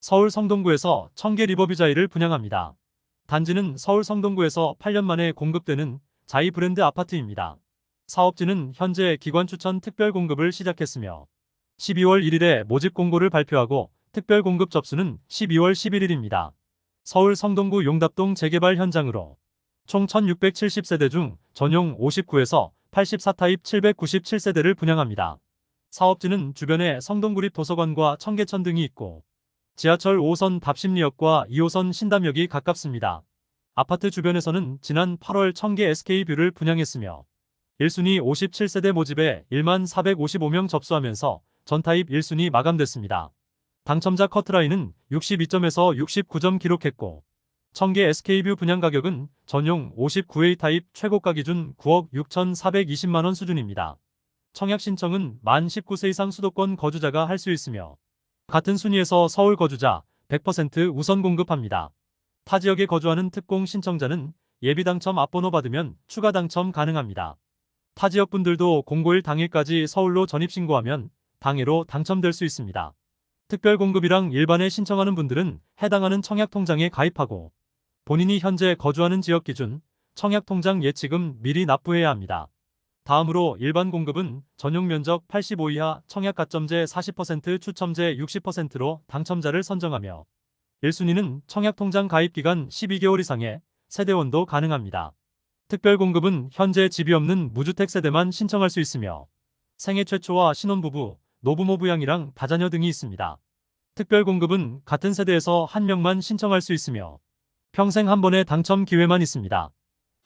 서울 성동구에서 청계 리버뷰자이를 분양합니다. 단지는 서울 성동구에서 8년 만에 공급되는 자이 브랜드 아파트입니다. 사업지는 현재 기관 추천 특별 공급을 시작했으며 12월 1일에 모집 공고를 발표하고 특별 공급 접수는 12월 11일입니다. 서울 성동구 용답동 재개발 현장으로 총 1670세대 중 전용 59에서 84타입 797세대를 분양합니다. 사업지는 주변에 성동구립 도서관과 청계천 등이 있고 지하철 5호선 답심리역과 2호선 신담역이 가깝습니다. 아파트 주변에서는 지난 8월 청계 SK뷰를 분양했으며 1순위 57세대 모집에 1만 455명 접수하면서 전타입 1순위 마감됐습니다. 당첨자 커트라인은 62점에서 69점 기록했고 청계 SK뷰 분양 가격은 전용 59A 타입 최고가 기준 9억 6,420만원 수준입니다. 청약 신청은 만 19세 이상 수도권 거주자가 할 수 있으며 같은 순위에서 서울 거주자 100% 우선 공급합니다. 타 지역에 거주하는 특공 신청자는 예비 당첨 앞번호 받으면 추가 당첨 가능합니다. 타 지역 분들도 공고일 당일까지 서울로 전입 신고하면 당해로 당첨될 수 있습니다. 특별 공급이랑 일반에 신청하는 분들은 해당하는 청약 통장에 가입하고 본인이 현재 거주하는 지역 기준 청약 통장 예치금 미리 납부해야 합니다. 다음으로 일반 공급은 전용 면적 85 이하 청약 가점제 40% 추첨제 60%로 당첨자를 선정하며 1순위는 청약 통장 가입 기간 12개월 이상의 세대원도 가능합니다. 특별 공급은 현재 집이 없는 무주택 세대만 신청할 수 있으며 생애 최초와 신혼부부, 노부모 부양이랑 다자녀 등이 있습니다. 특별 공급은 같은 세대에서 한 명만 신청할 수 있으며 평생 한 번의 당첨 기회만 있습니다.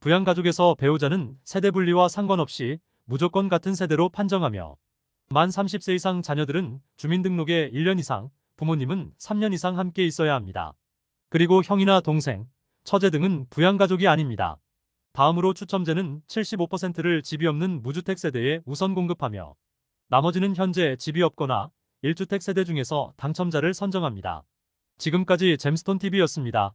부양가족에서 배우자는 세대 분리와 상관없이 무조건 같은 세대로 판정하며 만 30세 이상 자녀들은 주민등록에 1년 이상, 부모님은 3년 이상 함께 있어야 합니다. 그리고 형이나 동생, 처제 등은 부양가족이 아닙니다. 다음으로 추첨제는 75%를 집이 없는 무주택 세대에 우선 공급하며 나머지는 현재 집이 없거나 1주택 세대 중에서 당첨자를 선정합니다. 지금까지 잼스톤TV였습니다.